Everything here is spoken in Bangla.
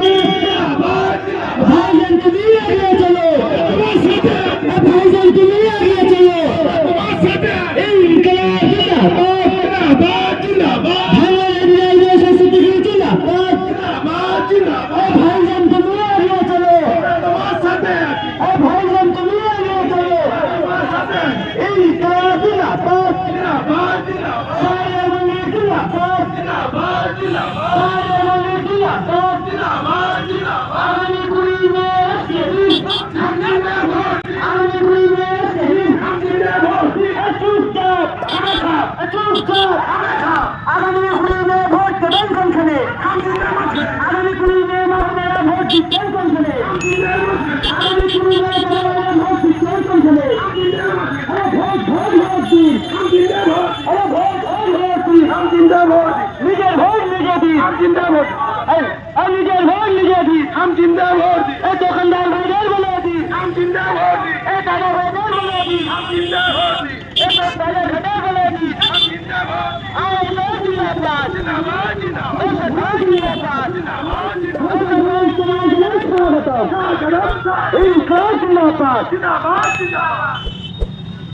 Yeah. দেবেন কোনখানে আগামী কুড়ি মে মেয়েরা ভোট দিচ্ছেন কোনখানে আগামী কুড়ি মে মেয়েরা ভোট নিজের ভোট নিজে দিন আম জিন্দা ভোট নিজের ভোট নিজে দিন আম জিন্দা ভোট এই দোকানদার انقاذ ما بعد